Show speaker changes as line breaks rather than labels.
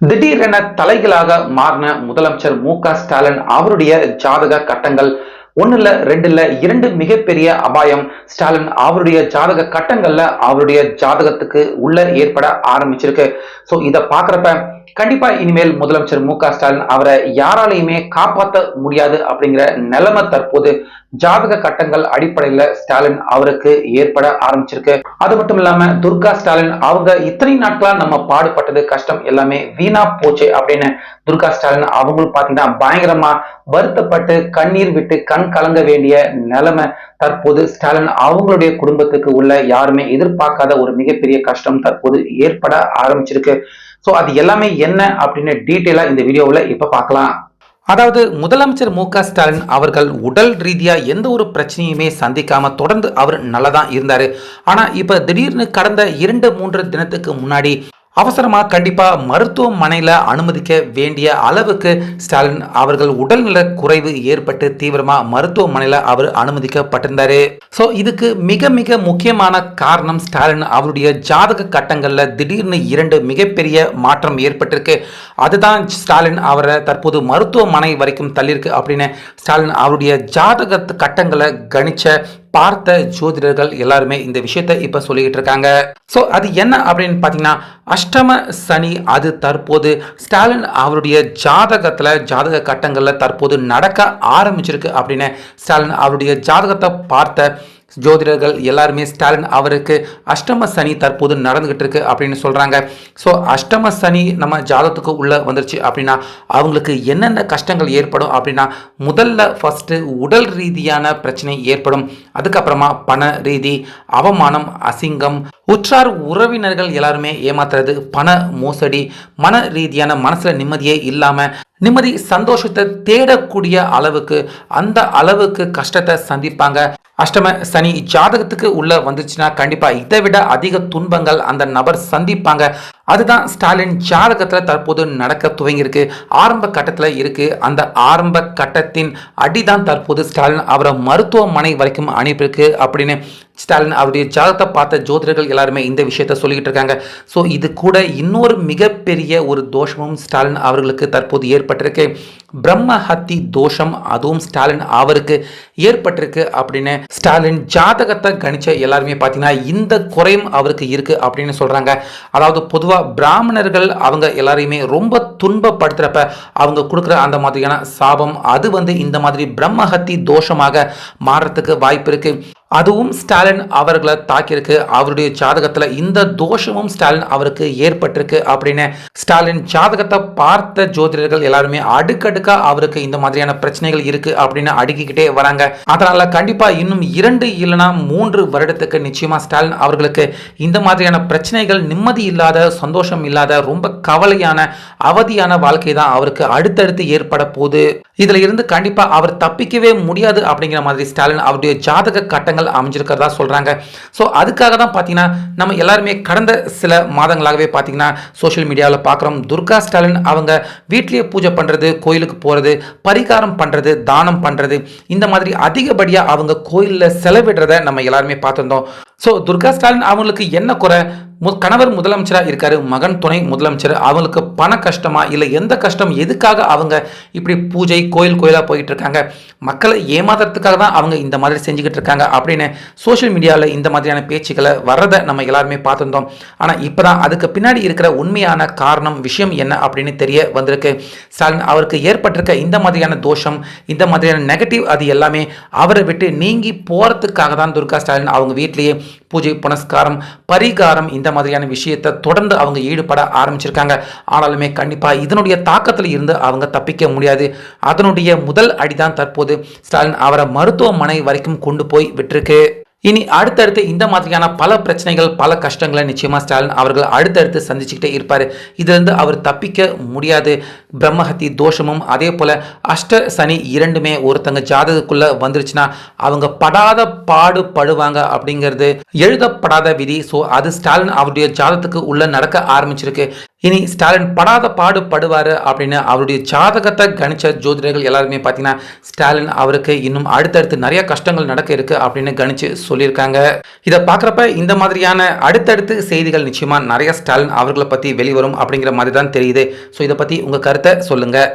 திடீரென தலைகளாக மாறின முதலமைச்சர் மு க ஸ்டாலின் அவருடைய ஜாதக கட்டங்கள் ஒண்ணு இல்ல ரெண்டு இல்ல இரண்டு மிகப்பெரிய அபாயம். ஸ்டாலின் அவருடைய ஜாதக கட்டங்கள்ல அவருடைய ஜாதகத்துக்கு உள்ள ஏற்பட ஆரம்பிச்சிருக்கு. சோ இத பாக்குறப்ப கண்டிப்பா இனிமேல் முதலமைச்சர் மு க ஸ்டாலின் அவரை யாராலையுமே காப்பாற்ற முடியாது அப்படிங்கிற நிலைமை தற்போது ஜாதக கட்டங்கள் அடிப்படையில ஸ்டாலின் அவருக்கு ஏற்பட ஆரம்பிச்சிருக்கு. அது மட்டும் இல்லாம துர்கா ஸ்டாலின் அவங்க இத்தனை நாட்களா நம்ம பாடுபட்டது கஷ்டம் எல்லாமே வீணா போச்சு அப்படின்னு துர்கா ஸ்டாலின் அவங்களும் பாத்தீங்கன்னா பயங்கரமா வருத்தப்பட்டு கண்ணீர் விட்டு கண் கலங்க வேண்டிய நிலைமை தற்போது ஸ்டாலின் அவங்களுடைய குடும்பத்துக்கு உள்ள யாருமே எதிர்பார்க்காத ஒரு மிகப்பெரிய கஷ்டம் தற்போது ஏற்பட ஆரம்பிச்சிருக்கு. சோ அது எல்லாமே என்ன அப்படின்னு டீட்டெயிலா இந்த வீடியோவில் இப்ப பார்க்கலாம். அதாவது முதலமைச்சர் மு ஸ்டாலின் அவர்கள் உடல் ரீதியா எந்த ஒரு பிரச்சனையுமே சந்திக்காம தொடர்ந்து அவர் நல்லா தான் இருந்தாரு. ஆனா இப்ப திடீர்னு கடந்த இரண்டு மூன்று தினத்துக்கு முன்னாடி அவசரமாக கண்டிப்பாக மருத்துவமனையில் அனுமதிக்க வேண்டிய அளவுக்கு ஸ்டாலின் அவர்கள் உடல்நல குறைவு ஏற்பட்டு தீவிரமாக மருத்துவமனையில் அவர் அனுமதிக்கப்பட்டிருந்தார். ஸோ இதுக்கு மிக மிக முக்கியமான காரணம் ஸ்டாலின் அவருடைய ஜாதக கட்டங்களில் திடீர்னு இரண்டு மிகப்பெரிய மாற்றம் ஏற்பட்டிருக்கு. அதுதான் ஸ்டாலின் அவரை தற்போது மருத்துவமனை வரைக்கும் தள்ளியிருக்கு அப்படின்னு ஸ்டாலின் அவருடைய ஜாதக கட்டங்களை கணிச்ச பார்த்த ஜோதிடர்கள் எல்லாருமே இந்த விஷயத்தை இப்ப சொல்லிக்கிட்டு இருக்காங்க. ஸோ அது என்ன அப்படின்னு பார்த்தீங்கன்னா அஷ்டம சனி அது தற்போது ஸ்டாலின் அவருடைய ஜாதகத்துல ஜாதக கட்டங்கள்ல தற்போது நடக்க ஆரம்பிச்சிருக்கு அப்படின்னு ஸ்டாலின் அவருடைய ஜாதகத்தை பார்த்த ஜோதிடர்கள் எல்லாருமே ஸ்டாலின் அவருக்கு அஷ்டம சனி தற்போது நடந்துகிட்டு இருக்கு அப்படின்னு சொல்றாங்க. ஸோ அஷ்டம சனி நம்ம ஜாதகத்துக்கு உள்ள வந்துருச்சு அப்படின்னா அவங்களுக்கு என்னென்ன கஷ்டங்கள் ஏற்படும் அப்படின்னா முதல்ல ஃபர்ஸ்ட் உடல் ரீதியான பிரச்சனை ஏற்படும். அதுக்கப்புறமா பண ரீதி அவமானம் அசிங்கம் உற்றார் உறவினர்கள் எல்லாருமே ஏமாத்துறது பண மோசடி மன ரீதியான மனசுல நிம்மதியே இல்லாம நிம்மதி சந்தோஷத்தை தேடக்கூடிய அளவுக்கு அந்த அளவுக்கு கஷ்டத்தை சந்திப்பாங்க. அஷ்டம சனி ஜாதகத்துக்கு உள்ள வந்துச்சுன்னா கண்டிப்பா இதை விட அதிக துன்பங்கள் அந்த நபர் சந்திப்பாங்க. அதுதான் ஸ்டாலின் ஜாதகத்துல தற்போது நடக்க துவங்கியிருக்கு. ஆரம்ப கட்டத்துல இருக்கு. அந்த ஆரம்ப கட்டத்தின் அடிதான் தற்போது ஸ்டாலின். அவரை மருத்துவமனை வரைக்கும் அனுப்பியிருக்கு அப்படின்னு ஸ்டாலின் அவருடைய ஜாதகத்தை பார்த்த ஜோதிடர்கள் எல்லாருமே இந்த விஷயத்த சொல்லிக்கிட்டு இருக்காங்க. ஸோ இது கூட இன்னொரு மிகப்பெரிய ஒரு தோஷமும் ஸ்டாலின் அவர்களுக்கு தற்போது ஏற்பட்டிருக்கு. பிரம்ம ஹத்தி தோஷம் அதுவும் ஸ்டாலின் அவருக்கு ஏற்பட்டிருக்கு அப்படின்னு ஸ்டாலின் ஜாதகத்தை கணிச்ச எல்லாருமே பார்த்தீங்கன்னா இந்த குறையும் அவருக்கு இருக்கு அப்படின்னு சொல்றாங்க. அதாவது பொதுவாக பிராமணர்கள் அவங்க எல்லாரையுமே ரொம்ப துன்பப்படுத்துறப்ப அவங்க கொடுக்குற அந்த மாதிரியான சாபம் அது வந்து இந்த மாதிரி பிரம்மஹத்தி தோஷமாக மாறுறதுக்கு வாய்ப்பு இருக்கு. அதுவும் ஸ்டாலின் அவர்களை தாக்கியிருக்கு. அவருடைய ஜாதகத்தில் இந்த தோஷமும் ஸ்டாலின் அவருக்கு ஏற்பட்டிருக்கு அப்படின்னு ஸ்டாலின் ஜாதகத்தை பார்த்த ஜோதிடர்கள் எல்லாருமே அடுக்கடுக்கா அவருக்கு இந்த மாதிரியான பிரச்சனைகள் இருக்கு அப்படின்னு அடுக்கிக்கிட்டே வராங்க. அதனால கண்டிப்பா இன்னும் இரண்டு இல்லைனா மூன்று வருடத்துக்கு நிச்சயமா ஸ்டாலின் அவர்களுக்கு இந்த மாதிரியான பிரச்சனைகள் நிம்மதி இல்லாத சந்தோஷம் இல்லாத ரொம்ப கவலையான அவதியான வாழ்க்கை தான் அவருக்கு அடுத்தடுத்து ஏற்பட போகுது. இதுல இருந்து கண்டிப்பா அவர் தப்பிக்கவே முடியாது அப்படிங்கிற மாதிரி ஸ்டாலின் அவருடைய ஜாதக கட்டங்கள் அமைஞ்சிருக்கிறதா சொல்றாங்க. ஸோ அதுக்காக தான் பார்த்தீங்கன்னா நம்ம எல்லாருமே கடந்த சில மாதங்களாகவே பார்த்தீங்கன்னா சோஷியல் மீடியாவில் பார்க்குறோம் துர்கா ஸ்டாலின் அவங்க வீட்லேயே பூஜை பண்ணுறது கோயிலுக்கு போகிறது பரிகாரம் பண்ணுறது தானம் பண்ணுறது இந்த மாதிரி அதிகப்படியாக அவங்க கோயிலில் செலவிடுறத நம்ம எல்லாருமே பார்த்துருந்தோம். ஸோ துர்கா ஸ்டாலின் அவங்களுக்கு என்ன குறை? கணவர் முதலமைச்சராக இருக்காரு மகன் துணை முதலமைச்சர் அவங்களுக்கு பண கஷ்டமா இல்லை எந்த கஷ்டம் எதுக்காக அவங்க இப்படி பூஜை கோயில் கோயிலாக போயிட்டு இருக்காங்க மக்களை ஏமாத்துறதுக்காக தான் அவங்க இந்த மாதிரி செஞ்சுக்கிட்டு இருக்காங்க அப்படின்னு சோஷியல் மீடியாவில் இந்த மாதிரியான பேச்சுக்களை வர்றதை நம்ம எல்லாருமே பார்த்துருந்தோம். ஆனால் இப்போ தான் அதுக்கு பின்னாடி இருக்கிற உண்மையான காரணம் விஷயம் என்ன அப்படின்னு தெரிய வந்திருக்கு. ஸ்டாலின் அவருக்கு ஏற்பட்டிருக்க இந்த மாதிரியான தோஷம் இந்த மாதிரியான நெகட்டிவ் அது எல்லாமே அவரை விட்டு நீங்கி போகிறதுக்காக தான் துர்கா ஸ்டாலின் அவங்க வீட்லேயே பூஜை புனஸ்காரம் பரிகாரம் இந்த மாதிரியான விஷயத்தை தொடர்ந்து அவங்க ஈடுபட ஆரம்பிச்சிருக்காங்க. ஆனாலுமே கண்டிப்பாக இதனுடைய தாக்கத்தில் இருந்து அவங்க தப்பிக்க முடியாது. அதனுடைய முதல் அடிதான் தற்போது ஸ்டாலின். அவரை மருத்துவமனை வரைக்கும் கொண்டு போய் விட்டிருக்கு. இனி அடுத்தடுத்து இந்த மாதிரியான பல பிரச்சனைகள் பல கஷ்டங்களை நிச்சயமாக ஸ்டாலின் அவர்கள் அடுத்தடுத்து சந்திச்சுக்கிட்டே இருப்பார். இதிலிருந்து அவர் தப்பிக்க முடியாது. பிரம்மஹத்தி தோஷமும் அதே போல் அஷ்ட சனி இரண்டுமே ஒருத்தங்க ஜாதகத்துக்குள்ளே வந்துருச்சுன்னா அவங்க படாத பாடு படுவாங்க அப்படிங்கிறது எழுதப்படாத விதி. ஸோ அது ஸ்டாலின் அவருடைய ஜாதகத்துக்கு உள்ளே நடக்க ஆரம்பிச்சிருக்கு. இனி ஸ்டாலின் படாத பாடு படுவார் அப்படின்னு அவருடைய ஜாதகத்தை கணிச்ச ஜோதிடர்கள் எல்லாருமே பார்த்தீங்கன்னா ஸ்டாலின் அவருக்கு இன்னும் அடுத்தடுத்து நிறைய கஷ்டங்கள் நடக்க இருக்கு அப்படின்னு கணிச்சு சொல்லியிருக்காங்க. இதை பார்க்குறப்ப இந்த மாதிரியான அடுத்தடுத்து செய்திகள் நிச்சயமாக நிறைய ஸ்டாலின் அவர்களை பற்றி வெளிவரும் அப்படிங்கிற மாதிரி தான் தெரியுது. ஸோ இதை பற்றி உங்கள் கருத்தை சொல்லுங்கள்